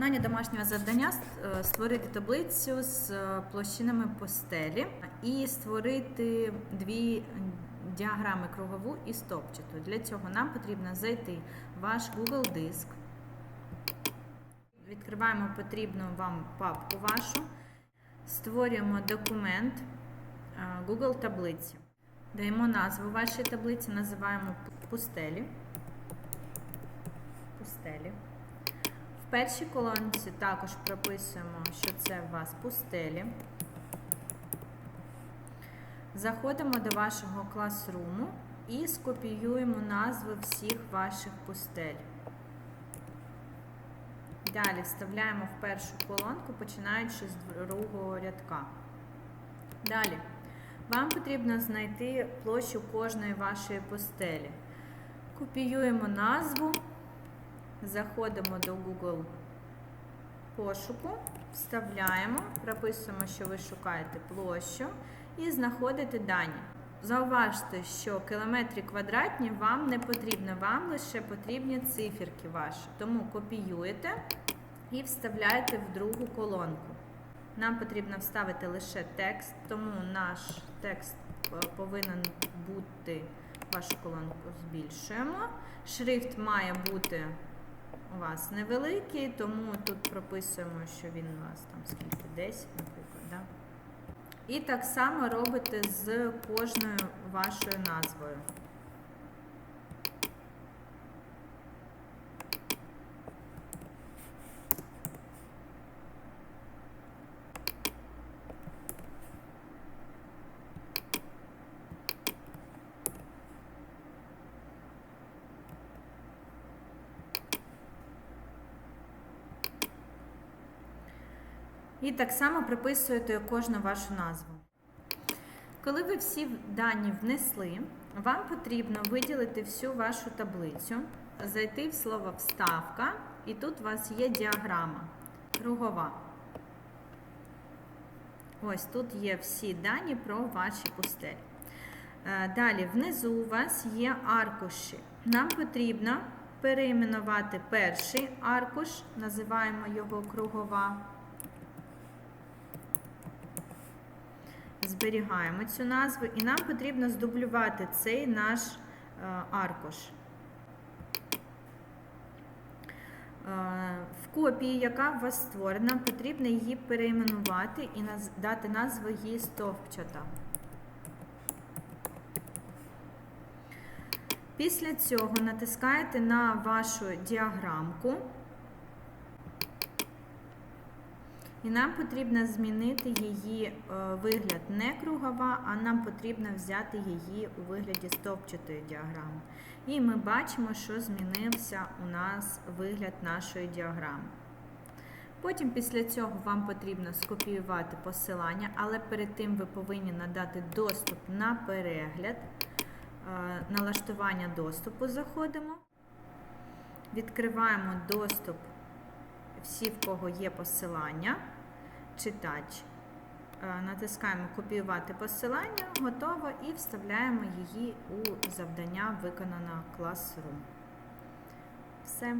Виконання домашнього завдання е, створити таблицю з е, площинами постелі і створити дві діаграми кругову і стопчату. Для цього нам потрібно зайти в ваш Google диск. Відкриваємо потрібну вам папку вашу, створюємо документ е, Google таблиці. Даємо назву вашій таблиці, називаємо пустелі. В першій колонці також прописуємо, що це у вас пустелі. Заходимо до вашого класруму і скопіюємо назви всіх ваших пустель. Далі вставляємо в першу колонку, починаючи з другого рядка. Далі. Вам потрібно знайти площу кожної вашої постелі. Копіюємо назву, заходимо до Google пошуку, вставляємо, прописуємо, що ви шукаєте площу і знаходите дані. Зауважте, що кілометри квадратні вам не потрібно, вам лише потрібні циферки ваші. Тому копіюєте і вставляєте в другу колонку. Нам потрібно вставити лише текст, тому наш текст е, повинен бути, вашу колонку збільшуємо. Шрифт має бути у вас невеликий, тому тут прописуємо, що він у вас там скільки 10, наприклад. Да? І так само робите з кожною вашою назвою. І так само приписуєте кожну вашу назву. Коли ви всі дані внесли, вам потрібно виділити всю вашу таблицю, зайти в слово Вставка, і тут у вас є діаграма кругова. Ось тут є всі дані про ваші пустелі. Е, Далі, внизу у вас є аркуші. Нам потрібно переіменувати перший аркуш, називаємо його кругова. Зберігаємо цю назву, і нам потрібно здублювати цей наш е, аркуш. Е, в копії, яка у вас створена, потрібно її перейменувати і дати назву її стовпчата. Після цього натискаєте на вашу діаграмку. І нам потрібно змінити її е, вигляд не кругова, а нам потрібно взяти її у вигляді стовпчатої діаграми. І ми бачимо, що змінився у нас вигляд нашої діаграми. Потім після цього вам потрібно скопіювати посилання, але перед тим ви повинні надати доступ на перегляд, Е, налаштування доступу заходимо, відкриваємо доступ всі, в кого є посилання, читач. Е, Натискаємо Копіювати посилання, готово, і вставляємо її у завдання виконана Classroom. Все.